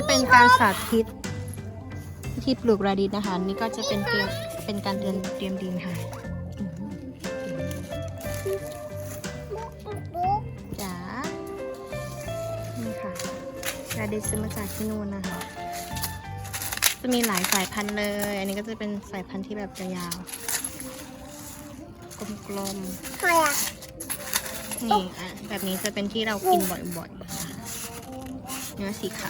นี่จะเป็นการสาธิตวิธีปลูกราดิสนะคะ นี่ก็จะเป็นเตรียมเป็นการเตรียมเตรียมดินค่ะจ๋านี่ค่ะราดิสซื้อมาจากที่นู่นนะคะ จะมีหลายสายพันธุ์เลย อันนี้ก็จะเป็นสายพันธุ์ที่แบบจะยาวกลมๆนี่อะแบบนี้จะเป็นที่เรากินบ่อยๆนะคะเนื้อสีข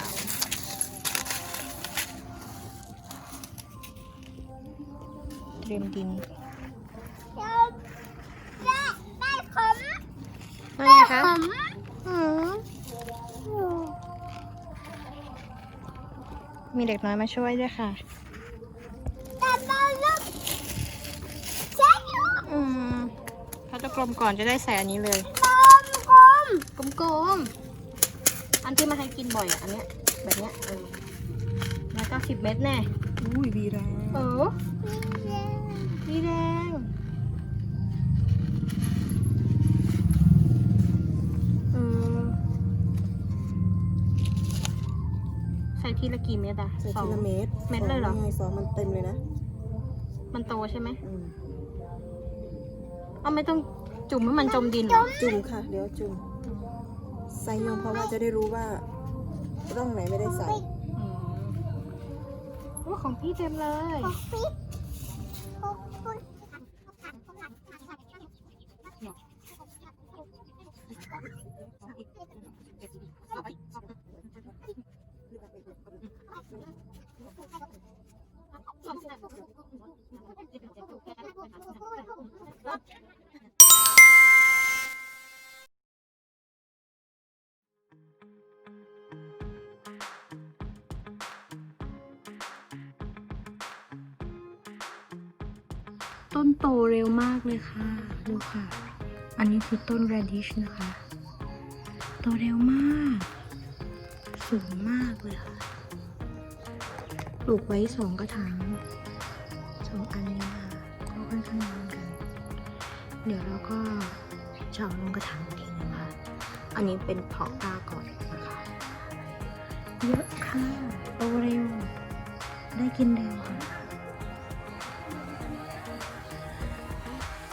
าว เตรียมดินว่าไงคะอืมมีเด็กน้อยมาช่วยด้วยค่ะอืมเขาจะกลมก่อนจะได้ใส่อันนี้เลย กลมๆอันที่มาให้กินบ่อยอะอันเนี้ยแบบเนี้ยเออแล้วก็สิบเม็ดแน่อุ้ยวีแรงเออ สีแดงเออใส่ทีละกี่เม็ดอะใส่สอทีงละเม็ดเม็ดเลยเหรอ ไงซองมันเต็มเลยนะมันโตใช่ไหมอืมเอาไม่ต้องจุ่มให้มันจมดินเหรอจุ่มค่ะ เดี๋ยวจุ่มใส่ยงเพราะว่าจะได้รู้ว่าร่องไหนไม่ได้ใส่อืมโอ้ของพี่เต็มเลย ต้นโตเร็วมากเลยค่ะ ดูค่ะ อันนี้คือต้น radish นะคะ โตเร็วมาก สูงมากเลยค่ะ ปลูกไว้สองกระถาง เหมือนกันเดี๋ยวเราก็จะเอาลงกระถางทีนึงค่ะ อันนี้เป็นเพาะกล้าก่อนนะคะ เยอะค่ะโตเร็ว ได้กินเร็วค่ะ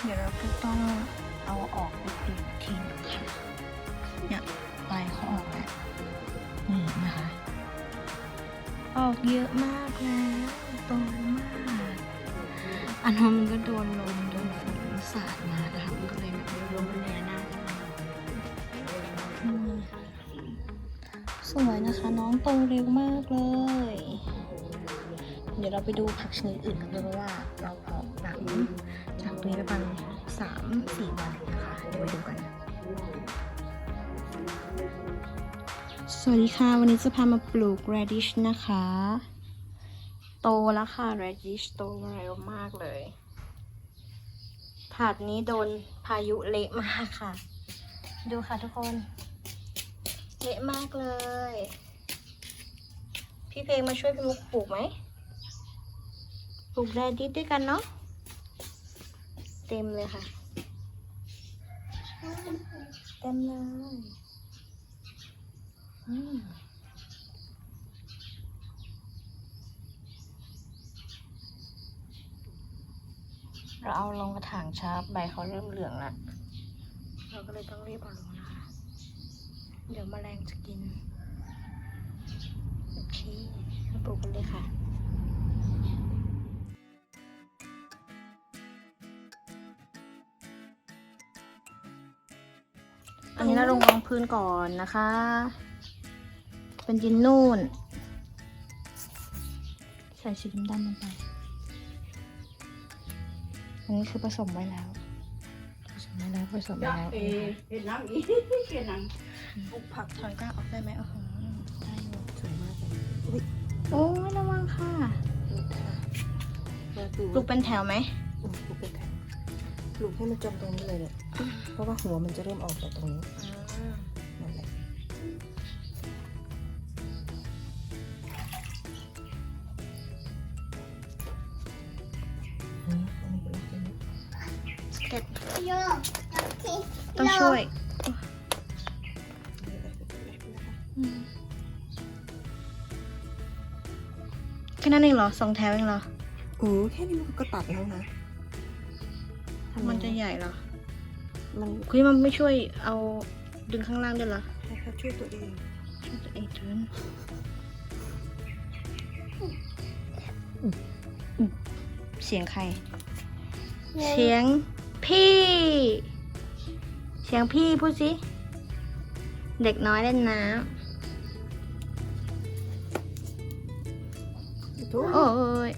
เดี๋ยวเราก็ต้องเอาออกไปปลูกทิ้งค่ะเนี่ยใบเขาออกแล้วนี่นะคะ ออกเยอะมากแล้วโตมาก อันนั้นมันก็โดนลมโดนฝนสาดมานะคะมันก็เลยแบบลมแรงน้าอืมสวยนะคะน้องโตเร็วมากเลย เดี๋ยวเราไปดูผักชนิดอื่นกันด้วยเพราะว่าเราเพาะหลังจากตรงนี้ประมาณสามสี่วันนะคะเดี๋ยวไปดูกัน สวัสดีค่ะ วันนี้จะพามาปลูก radish นะคะ แล้วค่ะ radish โตเร็วมากเลยถาดนี้โดนพายุเละมากค่ะ ดูค่ะทุกคน เละมากเลย พี่เพลงมาช่วยพี่มุกปลูกไหมปลูกแรดิสด้วยกันเนาะเต็มเลยค่ะ เต็มเลยอืม เราเอาลงกระถางช้าใบเขาเริ่มเหลืองแล้วเราก็เลยต้องรีบเอาลงนะคะ เดี๋ยวแมลงจะกิน โอเคมาปลูกกันเลยค่ะอันนี้เราลงรองพื้นก่อนนะคะ เป็นดินนูนใส่สีดำๆลงไป อันนี้คือผสมไว้แล้ว ผสมไว้แล้วผสมไว้แล้วเอเห็นน้ำอีกเห็นน้ำปลูกผักถอยก้าออกได้ไหมโอ้โหได้อยู่สวยมากเลยอุ้ยโอ้ยระวังค่ะมาปลูกปลูกเป็นแถวไหมอืมปลูกเป็นแถวปลูกให้มันจมตรงนี้เลยเนี่ยเพราะว่าหัวมันจะเริ่มออกจากตรงนี้ ต้องช่วยอืมแค่นั้นเองเหรอสองแถวเองเหรอ โอ้แค่นี้มันก็ตัดแล้วนะทำไมันจะใหญ่เหรอมันคุยมันไม่ช่วยเอาดึงข้างล่างด้วยเหรอให้เขาช่วยตัวเองช่วยตัวเองเถินเสียงใคร เสียงพี่ เสียงพี่พูดสิ เด็กน้อยเล่นน้โอ้ำโอ้ย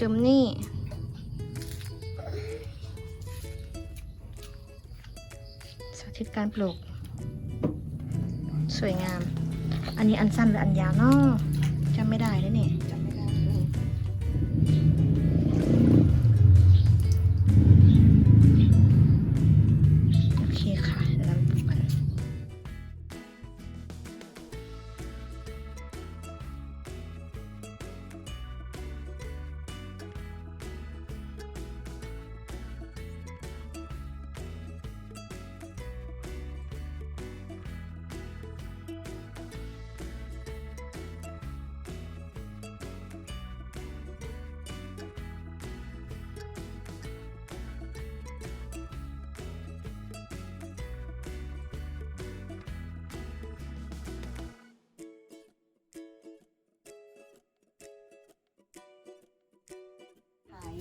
จุ่มนี่สาธิตการปลูก สวยงาม อันนี้อันสั้นหรืออันยาวเนาะจำไม่ได้แล้วนี่จ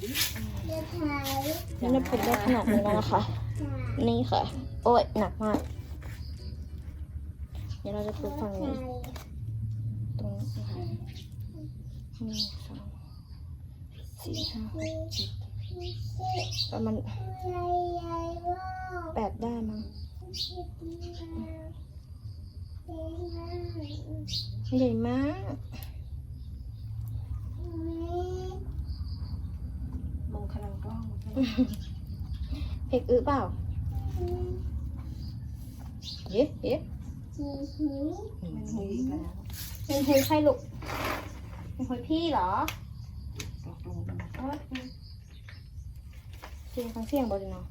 นี่เราปลูกได้ขนาดนี้แล้วนะคะ นี่ค่ะ โอ้ยหนักมาก เดี๋ยวเราจะปลูกฝั่งนี้ ตรงนี้นะคะหนึ่งสองสี่ห้าหกเจ็ดประมาณแปดได้มั้งใหญ่มาก มองขนาดกล้อง เพกอึเปล่า เย้เย้มันหุยอีกแล้วเป็นเพลงใครลูกเป็นคนพี่เหรอตกลงกันโอ๊ยเสียงฟังเสียงบอดีเนาะ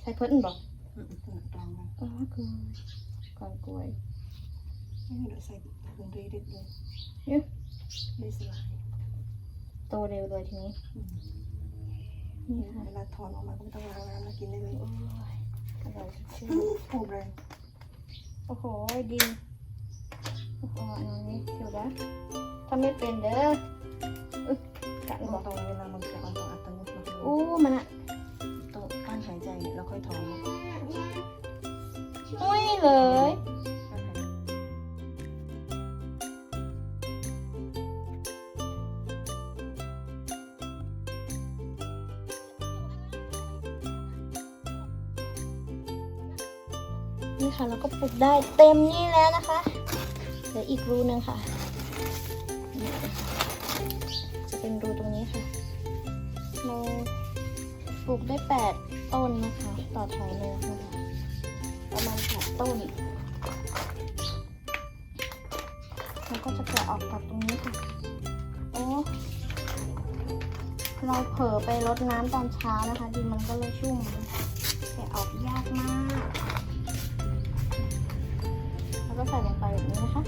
ใช้เพิ่นบอกอืมอืมตรงนะอ๋อคือก่อนกล้วยไม่ให้เราใส่ถุงเด็ดเลยเอ๊ะได้สลายโตเร็วเลยทีนี้ นี่ค่ะเวลาถอนออกมาก็ไม่ต้องล้างน้ำมากินได้เลยโอ้ยอร่อยชื่อผูกแรงโอ้โหดินโอ้โหอันนี้เดี๋ยวนะทำไม่เป็นเด้ออึ๊ะกัดตบอกรง นี่ค่ะเราก็ปลูกได้เต็มนี่แล้วนะคะเหลืออีกรูหนึงค่ะนี่ค่ะ จะเป็นรูตรงนี้ค่ะ เราปลูกได้แปดต้นนะคะ ต่อแถวเลยนะคะประมาณแปดต้นแล้วก็จะแกะออกจากตรงนี้ค่ะ โอ้ เราเผลอไปรดน้ำตอนเช้านะคะ ดินมันก็เลยชุ่มแกะออกยากมาก แล้วก็ใส่ลงไปแบบนี้นะคะ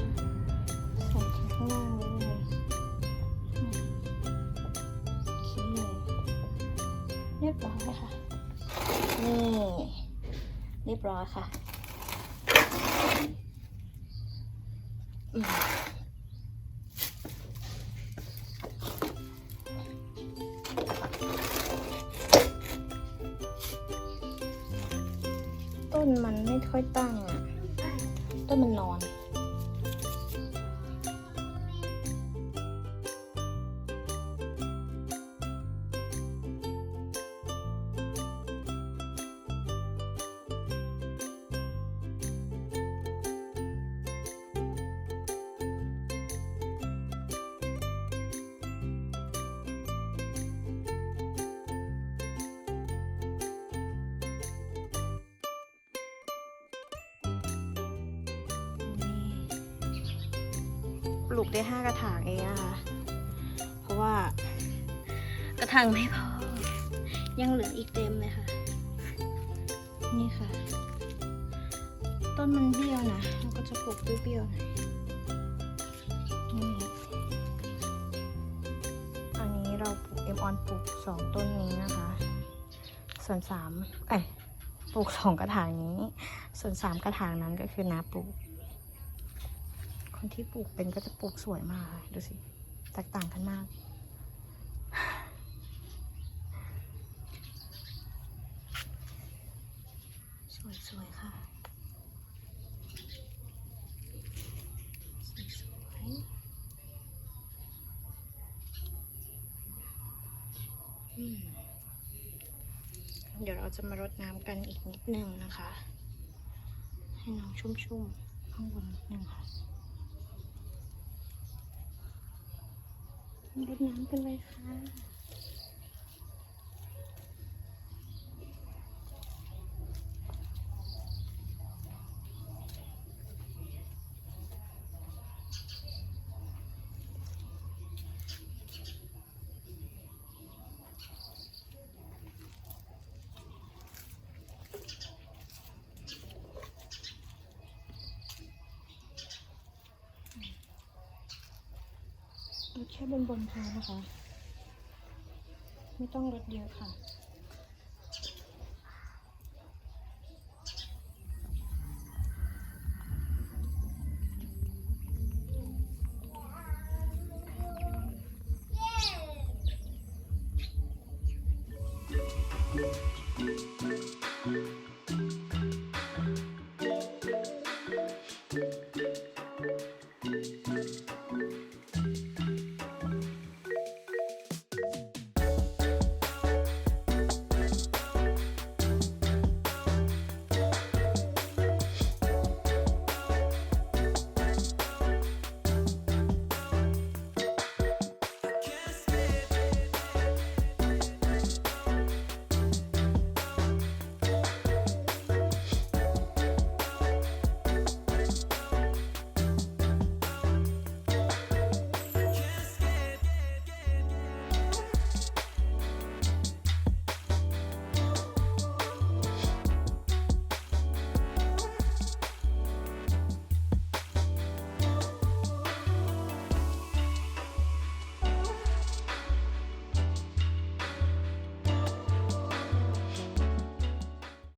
ใส่ถึงข้างล่างนี้เลยโอเคเรียบร้อยค่ะ นี่ เรียบร้อยค่ะต้นมันไม่ค่อยตั้งอะ ต้นมันนอน ลูกได้ห้ากระถางเองนะคะเพราะว่ากระถางไม่พอ ยังเหลืออีกเต็มเลยค่ะ นี่ค่ะ ต้นมันเบี้ยวนะเราก็จะปลูกเบี้ยวๆอันนี้เราปลูกเอ็มออนปลูกสองต้นนี้นะคะ ส่วนสามเอ้ปลูกสองกระถางนี้ ส่วนสามกระถางนั้นก็คือน้าปลูก คนที่ปลูกเป็นก็จะปลูกสวยมากดูสิ แตกต่างกันมาก สวยๆค่ะสวยๆเดี๋ยวเราจะมารดน้ำกันอีกนิดนึงนะคะ ให้น้องชุ่มๆข้างบนนิดนึงค่ะ รดน้ำกันเลยค่ะ บนบนพอนะคะ ไม่ต้องลดเยอะค่ะ